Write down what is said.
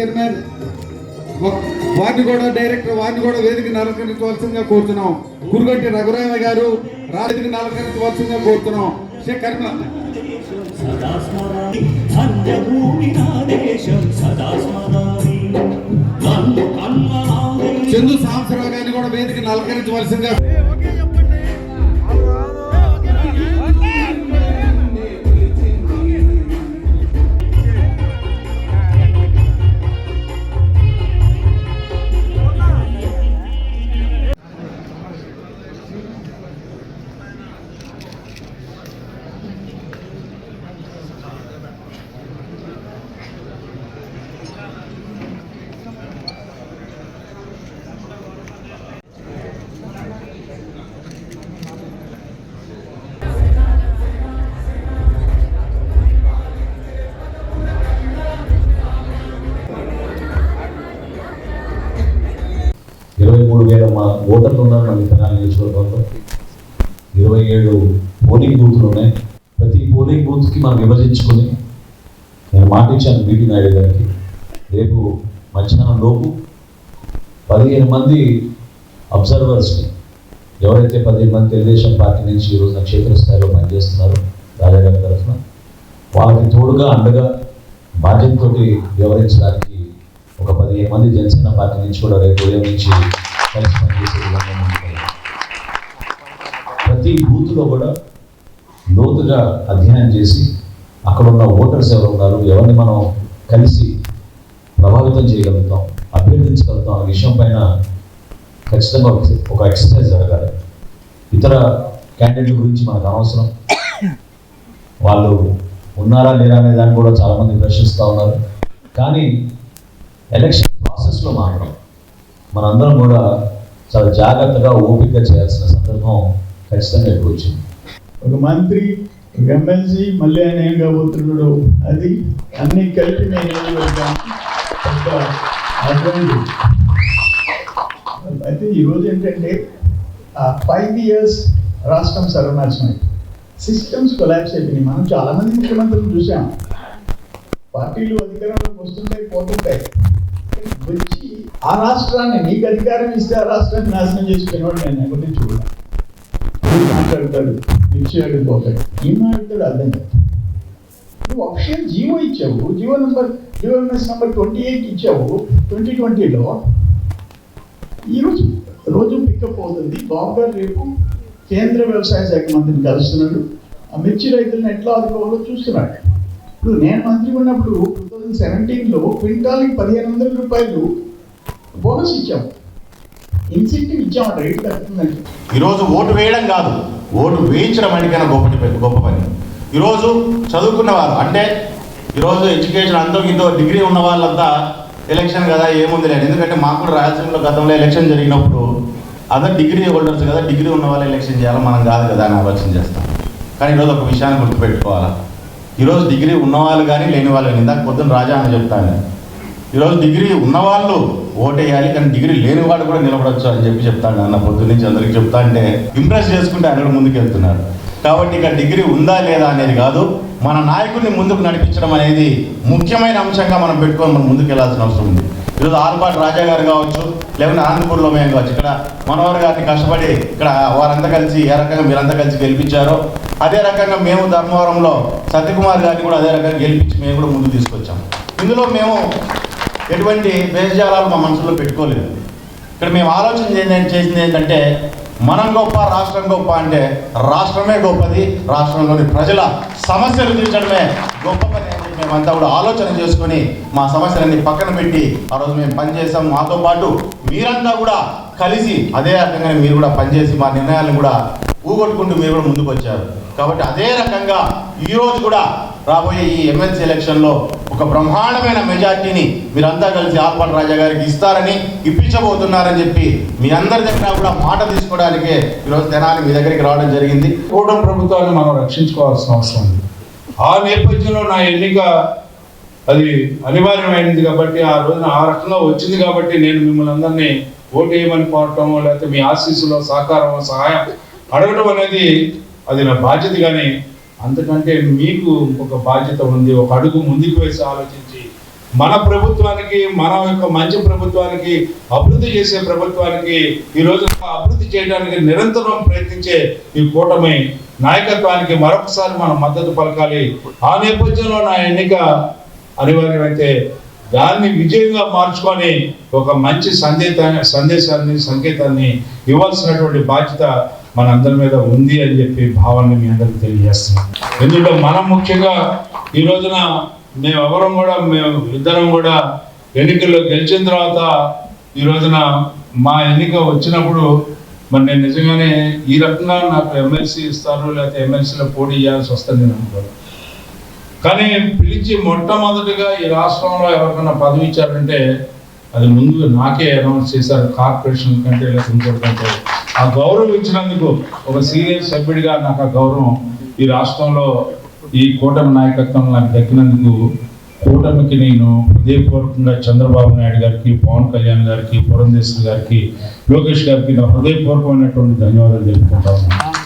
Chairman వారిని కూడా director వారిని కూడా వేదిక నలకరించవలసిందిగా కోరుతున్నాం. కురుగంటి రఘురామ గారు రాజుకి నలకరించవలసిందిగా కోరుతున్నాం. చందు సాంసరావు గారిని కూడా వేదిక నలకరించవలసిందిగా ఇరవై మూడు వేల మా ఓటర్లు ఉన్నారు మన తెనాలి నియోజకవర్గంలో ఇరవై ఏడు పోలింగ్ బూత్లు ఉన్నాయి. ప్రతి పోలింగ్ బూత్కి మనం విభజించుకొని నేను మాటించాను ఇచ్చాను బీటీ నాయుడు గారికి. రేపు మధ్యాహ్నం లోపు పదిహేను మంది అబ్జర్వర్స్ని ఎవరైతే పదిహేను మంది తెలుగుదేశం పార్టీ నుంచి ఈరోజు క్షేత్రస్థాయిలో పనిచేస్తున్నారో రాజాగారి తరఫున వాళ్ళకి తోడుగా అండగా బాధ్యతతోటి వ్యవహరించడానికి ఒక పదిహేను మంది జనసేన పార్టీ నుంచి కూడా రేపు ఉదయం నుంచి కలిసి పనిచేసే విధంగా ముందుకెళ్ళాలి. ప్రతి బూత్లో కూడా లోతుగా అధ్యయనం చేసి అక్కడ ఉన్న ఓటర్స్ ఎవరు ఉన్నారు ఎవరిని మనం కలిసి ప్రభావితం చేయగలుగుతాం అభ్యర్థించగలుగుతాం అనే విషయం పైన ఖచ్చితంగా ఒక- ఒక ఎక్సర్సైజ్ జరగాలి ఇతర క్యాండిడేట్ల గురించి మనకు అనవసరం వాళ్ళు ఉన్నారా లేరా అనే దాన్ని కూడా చాలామంది ప్రశ్నిస్తూ ఉన్నారు కానీ ఎలక్షన్ ప్రాసెస్లో మాత్రం మనందరం కూడా చాలా జాగ్రత్తగా ఓపికగా చేయాల్సిన సందర్భం ఖచ్చితంగా ఇప్పుడు వచ్చింది ఒక మంత్రి ఒక ఎమ్మెల్సీ మళ్ళీ ఆయన ఏం కాబోతున్నాడు అది అన్ని కలిపి నేను అయితే ఈరోజు ఏంటంటే ఫైవ్ ఇయర్స్ రాష్ట్రం సర్వనాశనం సిస్టమ్స్ కొలాప్స్ అయిపోయినాయి. మనం చాలా మంది ముఖ్యమంత్రులు చూసాం. పార్టీలు అధికారంలోకి వస్తుంటాయి పోతుంటాయి. ఆ రాష్ట్రాన్ని నీకు అధికారం ఇస్తే ఆ రాష్ట్రాన్ని నాశనం చేసుకునేవాడు నేను ఎవరిని చూడాలి వీడు మాట్లాడతాడు ఇచ్చాడు పోతాడు ఏం మాట్లాడతాడు అర్థం కాదు. నువ్వు అఫిషియల్ జీవో ఇచ్చావు GO number GO MS number twenty eight ఇచ్చావు ట్వంటీ ట్వంటీలో. ఈరోజు రోజు పికప్ అవుతుంది. బాబు గారు రేపు కేంద్ర వ్యవసాయ శాఖ మంత్రిని కలుస్తున్నాడు. ఆ మిర్చి రైతులను ఎట్లా ఆదుకోవాలో చూస్తున్నాడు. ఇప్పుడు నేను మంత్రి ఉన్నప్పుడు టూ థౌజండ్ సెవెంటీన్లో క్వింటాల్కి పదిహేను వందల రూపాయలు బోనస్ ఇచ్చాం. ఇన్సెంటివ్ ఇచ్చాం రైతు కడుతుందంటే ఈరోజు ఓటు వేయడం కాదు ఓటు వేయించడం అడిగిన గొప్ప గొప్ప పని. ఈరోజు చదువుకున్నవారు అంటే ఈరోజు ఎడ్యుకేషన్ అంతో ఇంతో డిగ్రీ ఉన్న వాళ్ళంతా ఎలక్షన్ కదా ఏముంది లేదు ఎందుకంటే మాకు కూడా రాయలసీమలో గతంలో ఎలక్షన్ జరిగినప్పుడు అదే డిగ్రీ హోల్డర్స్ కదా డిగ్రీ ఉన్న వాళ్ళు ఎలక్షన్ చేయాలి మనం కాదు కదా అని ఆలోచన చేస్తాం. కానీ ఈరోజు ఒక విషయాన్ని గుర్తుపెట్టుకోవాలా? ఈరోజు డిగ్రీ ఉన్నవాళ్ళు కానీ లేని వాళ్ళు కానీ ఇందాక పొద్దున్న రాజా అని చెప్తాను. ఈరోజు డిగ్రీ ఉన్నవాళ్ళు ఓటేయాలి కానీ డిగ్రీ లేనివాడు కూడా నిలబడొచ్చు అని చెప్పి చెప్తాను అన్న పొద్దు నుంచి అందరికి చెప్తా అంటే ఇంప్రెస్ చేసుకుంటే ఆయన ముందుకు వెళ్తున్నారు కాబట్టి ఇక డిగ్రీ ఉందా లేదా అనేది కాదు మన నాయకుడిని ముందుకు నడిపించడం అనేది ముఖ్యమైన అంశంగా మనం పెట్టుకొని మనం ముందుకు వెళ్ళాల్సిన అవసరం ఉంది. ఈరోజు ఆర్పాటి రాజా గారు కావచ్చు లేకుంటే ఆనందపూర్లో మేము కావచ్చు ఇక్కడ మనోహర్ గారిని కష్టపడి ఇక్కడ వారంతా కలిసి ఏ రకంగా మీరంతా కలిసి గెలిపించారో అదే రకంగా మేము ధర్మవరంలో సత్యకుమార్ గారిని కూడా అదే రకంగా గెలిపించి మేము కూడా ముందుకు తీసుకొచ్చాం. ఇందులో మేము ఎటువంటి భేషజాలాలు మా మనసులో పెట్టుకోలేదు. ఇక్కడ మేము ఆలోచన చేసింది చేసింది ఏంటంటే మనం గొప్ప రాష్ట్రం గొప్ప అంటే రాష్ట్రమే గొప్పది రాష్ట్రంలోని ప్రజల సమస్యలు తీర్చడమే గొప్ప పని అని మేమంతా కూడా ఆలోచన చేసుకొని మా సమస్యలన్నీ పక్కన పెట్టి ఆ రోజు మేము పనిచేసాం మాతో పాటు మీరంతా కూడా కలిసి అదే రకంగా మీరు కూడా పనిచేసి మా నిర్ణయాలను కూడా ఊగొట్టుకుంటూ మీరు కూడా ముందుకు వచ్చారు కాబట్టి అదే రకంగా ఈరోజు కూడా రాబోయే ఈ ఎమ్మెల్సీ ఎలక్షన్లో ఒక బ్రహ్మాండమైన మెజార్టీని మీరంతా కలిసి ఆల్పాటి రాజా గారికి ఇస్తారని ఇప్పించబోతున్నారని చెప్పి మీ అందరి దగ్గర కూడా మాట తీసుకోవడానికే ఈరోజు తెనాలి మీ దగ్గరికి రావడం జరిగింది. కూటమి ప్రభుత్వాన్ని మనం రక్షించుకోవాల్సిన అవసరం ఉంది. ఆ నేపథ్యంలో నా ఎన్నిక అది అనివార్యమైనది కాబట్టి ఆ రోజున ఆ రకంగా వచ్చింది కాబట్టి నేను మిమ్మల్ని అందరినీ ఓటు వేయమని కోరటం లేకపోతే మీ ఆశీస్సులో సహకారం సహాయం అడగడం అనేది అది నా బాధ్యత అందుకంటే మీకు ఒక బాధ్యత ఉంది ఒక అడుగు ముందుకు వేసి ఆలోచించి మన ప్రభుత్వానికి మన యొక్క మంచి ప్రభుత్వానికి అభివృద్ధి చేసే ప్రభుత్వానికి ఈ రోజు అభివృద్ధి చేయడానికి నిరంతరం ప్రయత్నించే ఈ కూటమి నాయకత్వానికి మరొకసారి మనం మద్దతు పలకాలి. ఆ నేపథ్యంలో నా ఎన్నిక అనివార్యమైతే దాన్ని విజయంగా మార్చుకొని ఒక మంచి సందేశాన్ని సందేశాన్ని సంకేతాన్ని ఇవ్వాల్సినటువంటి బాధ్యత మనందరి మీద ఉంది అని చెప్పి భావాన్ని మీ అందరికి తెలియజేస్తున్నాం. ఎందుకంటే మనం ముఖ్యంగా ఈ రోజున మేము ఎవరం కూడా మేము ఇద్దరం కూడా ఎన్నికల్లో గెలిచిన తర్వాత ఈ రోజున మా ఎన్నిక వచ్చినప్పుడు మరి నేను నిజంగానే ఈ రకంగా నాకు ఎమ్మెల్సీ ఇస్తారు లేకపోతే ఎమ్మెల్సీలో పోటీ చేయాల్సి వస్తుంది నేను అనుకోను. కానీ పిలిచి మొట్టమొదటిగా ఈ రాష్ట్రంలో ఎవరికైనా పదవి ఇచ్చారంటే అది ముందు నాకే అనౌన్స్ చేశారు కార్పొరేషన్ కంటే లేకపోతే ఇంకోటి కంటే. ఆ గౌరవం ఇచ్చినందుకు ఒక సీనియర్ సభ్యుడిగా నాకు ఆ గౌరవం ఈ రాష్ట్రంలో ఈ కూటమి నాయకత్వం నాకు దక్కినందుకు కూటమికి నేను హృదయపూర్వకంగా చంద్రబాబు నాయుడు గారికి పవన్ కళ్యాణ్ గారికి పురంధేశ్వర్ గారికి లోకేష్ గారికి నా హృదయపూర్వకమైనటువంటి ధన్యవాదాలు తెలుపుకుంటా ఉన్నాను.